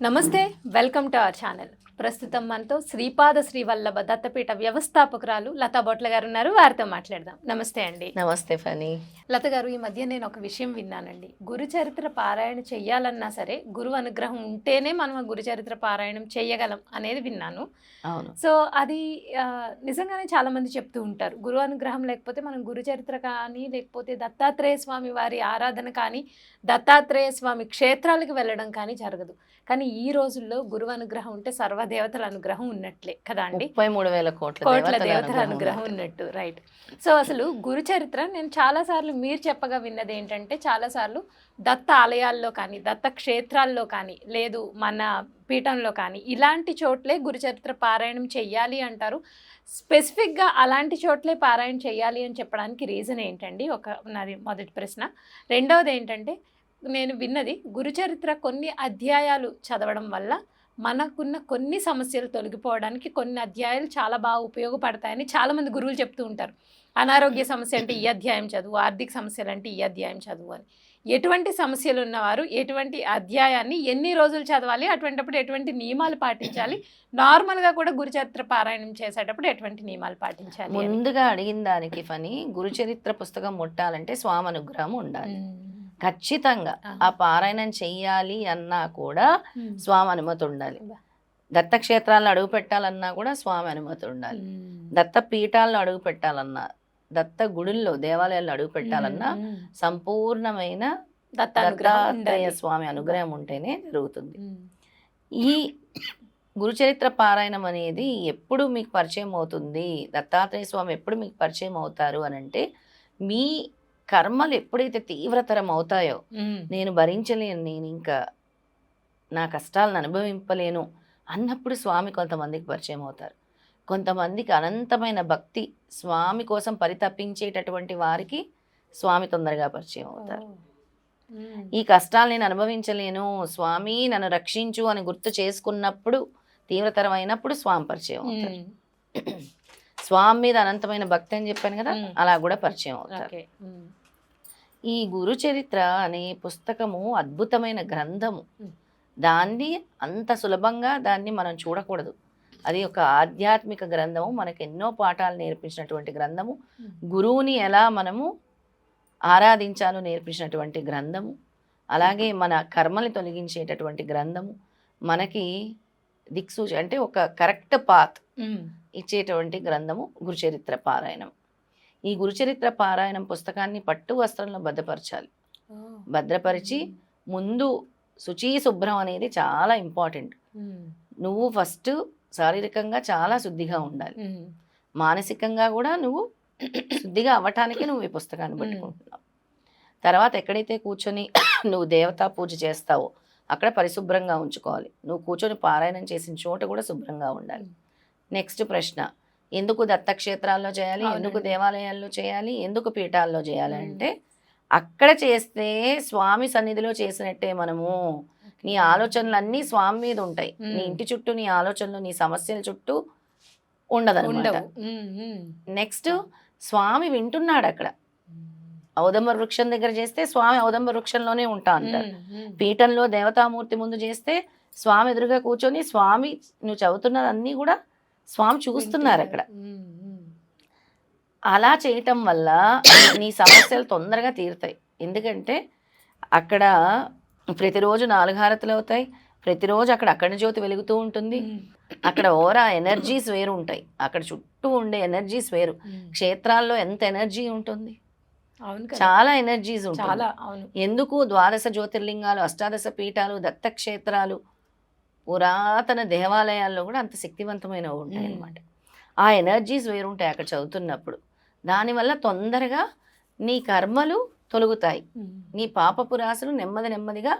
నమస్తే welcome to our channel ప్రస్తుతం మనతో శ్రీపాద శ్రీవల్లభ దత్తపీఠ వ్యవస్థాపకురాలు లతా బొట్ల గారు ఉన్నారు. వారితో మాట్లాడదాం. నమస్తే అండి. నమస్తే ఫనీ లత గారు ఈ మధ్య నేను ఒక విషయం విన్నానండి. గురు చరిత్ర పారాయణ చెయ్యాలన్నా సరే గురువు అనుగ్రహం ఉంటేనే మనం ఆ గురు చరిత్ర పారాయణం చెయ్యగలం అనేది విన్నాను. అవును. సో అది నిజంగానే చాలా మంది చెప్తూ ఉంటారు. గురు అనుగ్రహం లేకపోతే మనం గురు చరిత్ర కానీ లేకపోతే దత్తాత్రేయ స్వామి వారి ఆరాధన కానీ దత్తాత్రేయ స్వామి క్షేత్రాలకు వెళ్ళడం కానీ జరగదు. కానీ ఈ రోజుల్లో గురువు అనుగ్రహం ఉంటే సర్వదేవతల అనుగ్రహం ఉన్నట్లే కదా అండి? ముప్పై మూడు వేల కోట్ల కోట్ల దేవతల దేవతల అనుగ్రహం ఉన్నట్టు. రైట్ సో అసలు గురు చరిత్ర నేను చాలాసార్లు మీరు చెప్పగా విన్నది ఏంటంటే చాలాసార్లు దత్త ఆలయాల్లో కానీ దత్త క్షేత్రాల్లో కానీ లేదు మన పీఠంలో కానీ ఇలాంటి చోట్లే గురు చరిత్ర పారాయణం చెయ్యాలి అంటారు. స్పెసిఫిక్గా అలాంటి చోట్లే పారాయణ చెయ్యాలి అని చెప్పడానికి రీజన్ ఏంటండి? ఒక నాది మొదటి ప్రశ్న. రెండవది ఏంటంటే నేను విన్నది గురుచరిత్ర కొన్ని అధ్యాయాలు చదవడం వల్ల మనకున్న కొన్ని సమస్యలు తొలగిపోవడానికి కొన్ని అధ్యాయాలు చాలా బాగా ఉపయోగపడతాయని చాలామంది గురువులు చెప్తూ ఉంటారు అనారోగ్య సమస్య అంటే ఈ అధ్యాయం చదువు ఆర్థిక సమస్యలు అంటే ఈ అధ్యాయం చదువు అని ఎటువంటి సమస్యలు ఉన్నవారు ఎటువంటి అధ్యాయాన్ని ఎన్ని రోజులు చదవాలి అటువంటిప్పుడు ఎటువంటి నియమాలు పాటించాలి నార్మల్గా కూడా గురుచరిత్ర పారాయణం చేసేటప్పుడు ఎటువంటి నియమాలు పాటించాలి. ముందుగా అడిగిన దానికి ఫనీ గురు చరిత్ర పుస్తకం ముట్టాలంటే స్వామి అనుగ్రహం ఉండాలి. ఖచ్చితంగా ఆ. పారాయణం చెయ్యాలి అన్నా కూడా. స్వామి అనుమతి ఉండాలి. దత్తక్షేత్రాలను అడుగు పెట్టాలన్నా కూడా స్వామి అనుమతి ఉండాలి. దత్త పీఠాలను అడుగు పెట్టాలన్నా దత్త గుడుల్లో దేవాలయాల్లో అడుగు పెట్టాలన్నా. సంపూర్ణమైన దత్తాత్రేయ. స్వామి అనుగ్రహం ఉంటేనే జరుగుతుంది. ఈ గురుచరిత్ర పారాయణం అనేది ఎప్పుడు మీకు పరిచయం అవుతుంది దత్తాత్రేయ స్వామి ఎప్పుడు మీకు పరిచయం అవుతారు అని అంటే మీ కర్మలు ఎప్పుడైతే తీవ్రతరం అవుతాయో. నేను భరించలేను నేను ఇంకా నా కష్టాలను అనుభవింపలేను అన్నప్పుడు స్వామి కొంతమందికి పరిచయం అవుతారు కొంతమందికి అనంతమైన భక్తి స్వామి కోసం పరితపించేటటువంటి వారికి స్వామి తొందరగా పరిచయం అవుతారు. ఈ కష్టాలు నేను అనుభవించలేను స్వామి నన్ను రక్షించు అని గుర్తు చేసుకున్నప్పుడు తీవ్రతరం అయినప్పుడు స్వామి పరిచయం అవుతారు. స్వామి మీద అనంతమైన భక్తి అని చెప్పాను కదా. అలా కూడా పరిచయం అవుతారు. ఈ గురు చరిత్ర అనే పుస్తకము అద్భుతమైన గ్రంథము. దాన్ని అంత సులభంగా దాన్ని మనం చూడకూడదు. అది ఒక ఆధ్యాత్మిక గ్రంథము. మనకు ఎన్నో పాఠాలు నేర్పించినటువంటి గ్రంథము. గురువుని ఎలా మనము ఆరాధించాలో నేర్పించినటువంటి గ్రంథము. అలాగే మన కర్మని తొలగించేటటువంటి గ్రంథము. మనకి దిక్సూచి అంటే ఒక కరెక్ట్ పాత్. ఇచ్చేటువంటి గ్రంథము గురుచరిత్ర పారాయణం. ఈ గురుచరిత్ర పారాయణం పుస్తకాన్ని పట్టు వస్త్రంలో భద్రపరచాలి. భద్రపరిచి ముందు శుచి శుభ్రం అనేది చాలా ఇంపార్టెంట్. నువ్వు ఫస్ట్ శారీరకంగా చాలా శుద్ధిగా ఉండాలి. మానసికంగా కూడా నువ్వు శుద్ధిగా అవ్వటానికి నువ్వు ఈ పుస్తకాన్ని పట్టుకుంటున్నావు. తర్వాత ఎక్కడైతే కూర్చొని నువ్వు దేవతా పూజ చేస్తావో అక్కడ పరిశుభ్రంగా ఉంచుకోవాలి. నువ్వు కూర్చొని పారాయణం చేసిన చోట కూడా శుభ్రంగా ఉండాలి. నెక్స్ట్ ప్రశ్న ఎందుకు దత్తక్షేత్రాల్లో చేయాలి ఎందుకు. దేవాలయాల్లో చేయాలి ఎందుకు పీఠాల్లో చేయాలి. అంటే అక్కడ చేస్తే స్వామి సన్నిధిలో చేసినట్టే మనము నీ ఆలోచనలు అన్నీ స్వామి మీద ఉంటాయి నీ. ఇంటి చుట్టూ నీ ఆలోచనలు నీ సమస్యల చుట్టూ. మ్మ్. నెక్స్ట్ స్వామి వింటున్నాడు అక్కడ ఔదంబ వృక్షం దగ్గర చేస్తే స్వామి ఔదంబ వృక్షంలోనే ఉంటా అంటారు. పీఠంలో దేవతామూర్తి ముందు చేస్తే స్వామి ఎదురుగా కూర్చొని స్వామి నువ్వు చదువుతున్నది అన్నీ కూడా స్వామి చూస్తున్నారు అక్కడ. అలా చేయటం వల్ల నీ సమస్యలు తొందరగా తీరుతాయి. ఎందుకంటే అక్కడ ప్రతిరోజు నాలుగు హారతులు అవుతాయి. ప్రతిరోజు అక్కడ అక్కడ జ్యోతి వెలుగుతూ ఉంటుంది. అక్కడ ఓరా ఎనర్జీస్ వేరు ఉంటాయి. అక్కడ చుట్టూ ఉండే ఎనర్జీస్ వేరు. క్షేత్రాల్లో ఎంత ఎనర్జీ ఉంటుంది? చాలా ఎనర్జీస్ ఉంటాయి ఎందుకు ద్వాదశ జ్యోతిర్లింగాలు అష్టాదశ పీఠాలు దత్తక్షేత్రాలు పురాతన దేవాలయాల్లో కూడా అంత శక్తివంతమైనవి ఉంటాయి. అన్నమాట ఆ ఎనర్జీస్ వేరుంటాయి అక్కడ చదువుతున్నప్పుడు. దానివల్ల తొందరగా నీ కర్మలు తొలుగుతాయి. నీ పాపపు రాశులు నెమ్మది నెమ్మదిగా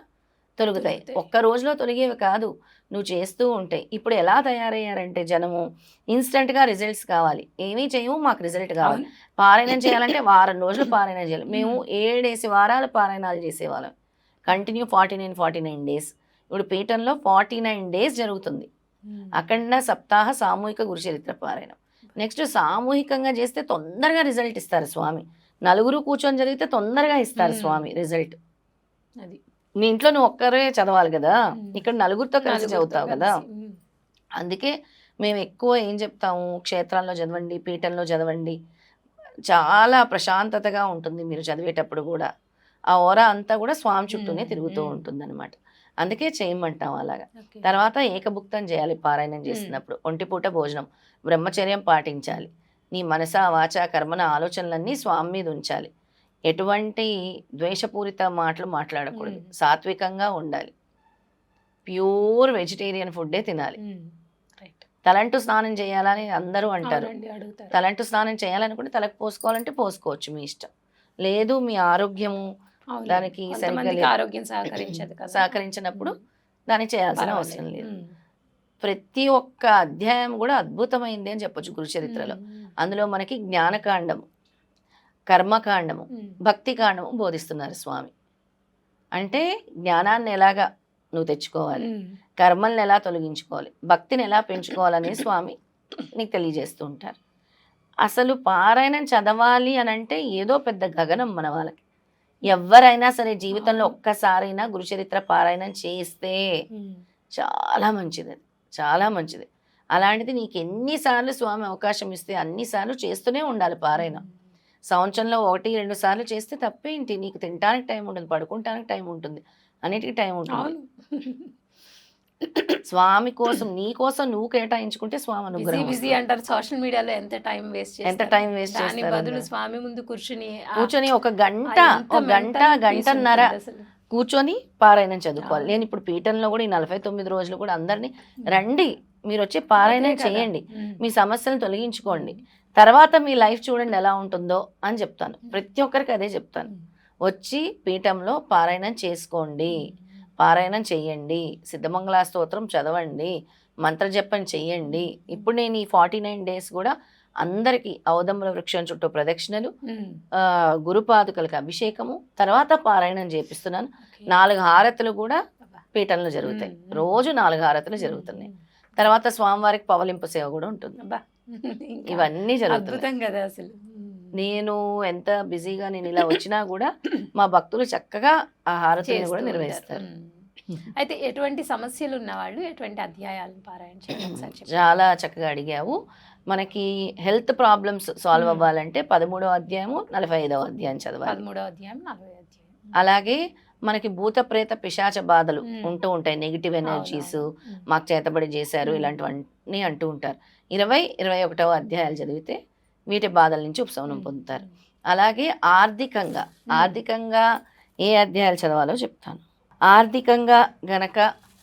తొలుగుతాయి. ఒక్క రోజులో తొలిగేవి కాదు నువ్వు చేస్తూ ఉంటాయి ఇప్పుడు ఎలా తయారయ్యారంటే జనము ఇన్స్టెంట్గా రిజల్ట్స్ కావాలి. ఏమీ చేయము మాకు రిజల్ట్ కావాలి. పారాయణం చేయాలంటే వారం రోజులు పారాయణం చేయాలి. మేము. ఏడేసి వారాలు పారాయణాలు చేసేవాళ్ళం. Continue forty nine forty nine days ఇప్పుడు పీఠంలో ఫార్టీ నైన్ డేస్ జరుగుతుంది మ్మ్. అఖండ సప్తాహ సామూహిక గురుచరిత్ర పారాయణం నెక్స్ట్ సామూహికంగా చేస్తే తొందరగా రిజల్ట్ ఇస్తారు స్వామి నలుగురు కూర్చొని జరిగితే తొందరగా ఇస్తారు మ్మ్. స్వామి రిజల్ట్ అది నీ ఇంట్లో నువ్వు ఒక్కరే చదవాలి కదా ఉమ్. ఇక్కడ నలుగురితో కలిసి చదువుతావు కదా. అందుకే మేము ఎక్కువ ఏం చెప్తాము క్షేత్రాల్లో చదవండి పీఠంలో చదవండి చాలా ప్రశాంతతగా ఉంటుంది మీరు చదివేటప్పుడు కూడా ఆ ఓర అంతా కూడా స్వామి చుట్టూనే. తిరుగుతూ. ఉంటుంది అనమాట అందుకే చేయమంటాం అలాగా. తర్వాత ఏకభుక్తం చేయాలి పారాయణం చేస్తున్నప్పుడు ఒంటిపూట భోజనం. బ్రహ్మచర్యం పాటించాలి. నీ మనస వాచ కర్మన ఆలోచనలన్నీ స్వామి మీద ఉంచాలి. ఎటువంటి ద్వేషపూరిత మాటలు మాట్లాడకూడదు. సాత్వికంగా ఉండాలి. ప్యూర్ వెజిటేరియన్ ఫుడ్డే తినాలి. తలంటు స్నానం చేయాలని అందరూ అంటారు. తలంటు స్నానం చేయాలనుకుంటే తలకు పోసుకోవాలంటే పోసుకోవచ్చు మీ ఇష్టం. లేదు మీ ఆరోగ్యము. దానికి సరిగ్గా. ఆరోగ్యం సహకరించదు సహకరించినప్పుడు. దాన్ని చేయాల్సిన. అవసరం లేదు. ప్రతి ఒక్క అధ్యాయం కూడా అద్భుతమైంది అని చెప్పొచ్చు గురు చరిత్రలో ఉమ్. అందులో మనకి జ్ఞానకాండము కర్మకాండము ఉమ్. భక్తి కాండము బోధిస్తున్నారు స్వామి అంటే జ్ఞానాన్ని ఎలాగా నువ్వు తెచ్చుకోవాలి. కర్మల్ని ఎలా తొలగించుకోవాలి భక్తిని ఎలా పెంచుకోవాలని స్వామి నీకు తెలియజేస్తూ ఉంటారు అసలు పారాయణం చదవాలి అని అంటే ఏదో పెద్ద గగనం మన వాళ్ళకి ఎవరైనా సరే జీవితంలో. ఒక్కసారైనా గురుచరిత్ర పారాయణం చేస్తే. చాలా మంచిది చాలా మంచిది. అలాంటిది నీకు ఎన్నిసార్లు స్వామి అవకాశం ఇస్తే అన్నిసార్లు చేస్తూనే ఉండాలి పారాయణం. సంవత్సరంలో ఒకటి రెండు సార్లు చేస్తే తప్పేంటి? నీకు తినడానికి టైం ఉంటుంది పడుకుంటానికి టైం ఉంటుంది అన్నిటికీ టైం ఉంటుంది. స్వామి కోసం నీ కోసం నువ్వు కేటాయించుకుంటే స్వామి అనుగ్రహం బిజీ. అంటారు సోషల్ మీడియాలో ఎంత టైం వేస్ట్ ఎంత టైం వేస్ట్ దాని బదులు. స్వామి ముందు కూర్చుని కూర్చొని ఒక గంట ఒక గంట గంటన్నర. కూర్చొని పారాయణం చదువుకోవాలి. నేను ఇప్పుడు పీఠంలో కూడా ఈ నలభై తొమ్మిది రోజులు కూడా అందరినీ రండి మీరు వచ్చి పారాయణం. చేయండి. మీ సమస్యలను తొలగించుకోండి తర్వాత మీ లైఫ్ చూడండి ఎలా ఉంటుందో అని చెప్తాను ప్రతి ఒక్కరికి అదే చెప్తాను వచ్చి పీఠంలో పారాయణం చేసుకోండి పారాయణం చెయ్యండి సిద్ధమంగళ స్తోత్రం చదవండి మంత్రజపం చెయ్యండి ఇప్పుడు నేను ఈ ఫార్టీ నైన్ డేస్ కూడా అందరికీ ఔదంబర వృక్షం చుట్టూ ప్రదక్షిణలు గురుపాదుకలకు అభిషేకము తర్వాత పారాయణం చేపిస్తున్నాను. నాలుగు హారతులు కూడా. పీఠంలో జరుగుతాయి. రోజు నాలుగు హారతులు జరుగుతున్నాయి. తర్వాత స్వామివారికి పవలింపు సేవ కూడా ఉంటుంది ఇవన్నీ అద్భుతం కదా అసలు. నేను ఎంత బిజీగా నేను ఇలా వచ్చినా కూడా మా భక్తులు చక్కగా ఆ హారతులను చేస్తూ కూడా. నిర్వహిస్తారు. అయితే ఎటువంటి సమస్యలు ఉన్న వాళ్ళు ఎటువంటి అధ్యాయాలను పారాయణ. చాలా చక్కగా అడిగావు మనకి హెల్త్ ప్రాబ్లమ్స్ సాల్వ్. అవ్వాలంటే పదమూడో అధ్యాయము నలభై ఐదవ అధ్యాయం చదవాలి పదమూడో అధ్యాయం నలభై అధ్యాయం అలాగే మనకి భూత ప్రేత పిశాచ బాధలు. ఉంటూ ఉంటాయి నెగిటివ్ ఎనర్జీస్. మాకు చేతబడి చేశారు. ఇలాంటివన్నీ అంటూ ఉంటారు ఇరవై ఇరవై ఒకటవ అధ్యాయాలు చదివితే వీటి బాధల నుంచి ఉపశమనం. పొందుతారు అలాగే ఆర్థికంగా. ఆర్థికంగా ఏ అధ్యాయాలు చదవాలో చెప్తాను ఆర్థికంగా గనక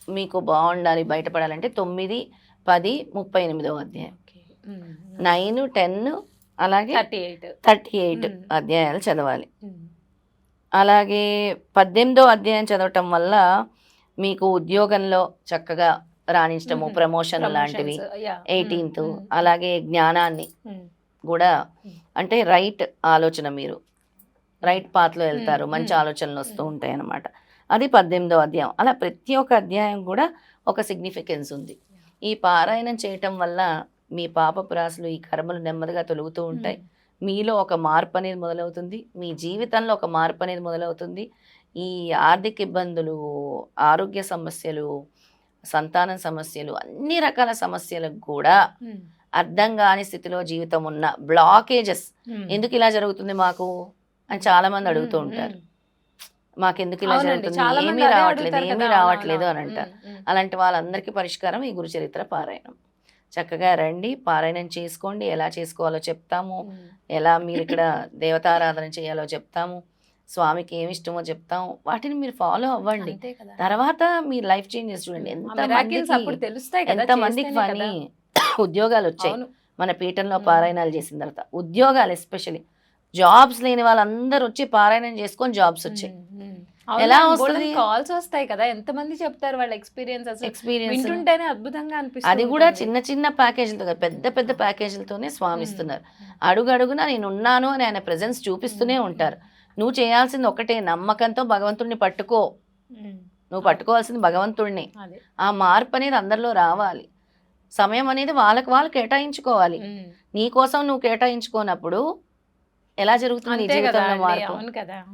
మీకు బాగుండాలి బయటపడాలంటే తొమ్మిది పది ముప్పై ఎనిమిదవ అధ్యాయం. నైన్ టెన్ అలాగే థర్టీ ఎయిట్ థర్టీ ఎయిట్. అధ్యాయాలు చదవాలి. అలాగే పద్దెనిమిదో అధ్యాయం చదవటం వల్ల మీకు ఉద్యోగంలో చక్కగా రాణించటము మ్మ్. ప్రమోషన్ లాంటివి. ఎయిటీన్త్. అలాగే జ్ఞానాన్ని. కూడా మ్మ్. అంటే రైట్ ఆలోచన మీరు రైట్ పాత్లో వెళ్తారు మ్మ్. మంచి మ్మ్. ఆలోచనలు వస్తూ. ఉంటాయి అన్నమాట అది పద్దెనిమిదో అధ్యాయం అలా ప్రతి ఒక్క అధ్యాయం కూడా ఒక సిగ్నిఫికెన్స్ ఉంది ఈ పారాయణం చేయటం వల్ల మీ పాపపు రాశులు ఈ కర్మలు నెమ్మదిగా తొలుగుతూ ఉంటాయి మీలో ఒక మార్పు అనేది మొదలవుతుంది మీ జీవితంలో ఒక మార్పు అనేది మొదలవుతుంది ఈ ఆర్థిక ఇబ్బందులు ఆరోగ్య సమస్యలు సంతాన సమస్యలు అన్ని రకాల సమస్యలకు కూడా. అర్థం కాని స్థితిలో జీవితం ఉన్న బ్లాకేజెస్. ఎందుకు ఇలా జరుగుతుంది మాకు అని చాలా మంది అడుగుతూ. ఉంటారు ఉమ్. మాకు ఎందుకు ఇలా జరుగుతుంది ఏమీ రావట్లేదు ఏమీ రావట్లేదు అని. అంటారు. అలాంటి వాళ్ళందరికీ పరిష్కారం ఈ గురు చరిత్ర పారాయణం చక్కగా రండి పారాయణం చేసుకోండి ఎలా చేసుకోవాలో చెప్తాము. ఎలా మీరు ఇక్కడ దేవతారాధన చేయాలో చెప్తాము స్వామికి ఏమి ఇష్టమో చెప్తాము వాటిని మీరు ఫాలో అవ్వండి తర్వాత మీ లైఫ్ చేంజెస్ చూడండి ఎంత మందికి ఎంత మందికి. ఉద్యోగాలు వచ్చాయి మన పీఠంలో. పారాయణాలు చేసిన తర్వాత ఉద్యోగాలు ఎస్పెషల్లీ జాబ్స్ లేని వాళ్ళందరూ వచ్చి పారాయణం చేసుకొని జాబ్స్ వచ్చాయి. ఎలా వస్తది? కాల్స్ వస్తాయి కదా. ఎంత మంది చెప్తారు వాళ్ళ ఎక్స్పీరియన్స్ ఎక్స్పీరియన్స్ వింటుంటేనే అద్భుతంగా అనిపిస్తుంది అది కూడా చిన్న చిన్న ప్యాకేజీలతో కాదు, పెద్ద పెద్ద ప్యాకేజీలతోనే స్వామి ఇస్తున్నారు అడుగు అడుగున నేను ఉన్నాను అని ఆయన ప్రెజెన్స్ చూపిస్తూనే ఉంటారు. నువ్వు చేయాల్సింది ఒకటే. నమ్మకంతో భగవంతుడిని పట్టుకో. నువ్వు పట్టుకోవాల్సింది భగవంతుడిని ఆ మార్పు అనేది అందరిలో రావాలి. సమయం అనేది వాళ్ళకి వాళ్ళు కేటాయించుకోవాలి. నీ కోసం నువ్వు కేటాయించుకోనప్పుడు ఎలా జరుగుతుంది అవును కదా.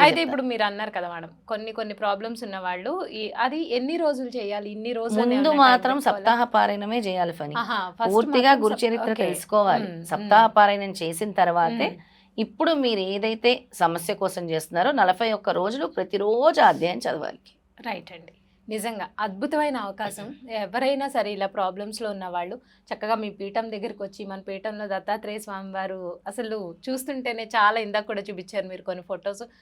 అయితే. ఇప్పుడు మీరు అన్నారు కదా మేడం కొన్ని కొన్ని ప్రాబ్లమ్స్ ఉన్న వాళ్ళు అది ఎన్ని రోజులు చేయాలి ఇన్ని రోజులు ముందు మాత్రం? సప్తాహ పారాయణమే చేయాలి ఫని first పూర్తిగా గురు చరిత్ర. తెలుసుకోవాలి. సప్తాహ పారాయణం చేసిన తర్వాతే. ఇప్పుడు మీరు ఏదైతే సమస్య కోసం చేస్తున్నారో నలభై ఒక్క రోజులు ప్రతిరోజు అధ్యాయం చదవాలి. రైట్ అండి. నిజంగా అద్భుతమైన అవకాశం. ఎవరైనా సరే ఇలా ప్రాబ్లమ్స్లో ఉన్న వాళ్ళు చక్కగా మీ పీఠం దగ్గరికి వచ్చి మన పీఠంలో దత్తాత్రేయ స్వామి వారు అసలు చూస్తుంటేనే చాలా ఇందాక కూడా చూపించారు మీరు కొన్ని ఫొటోస్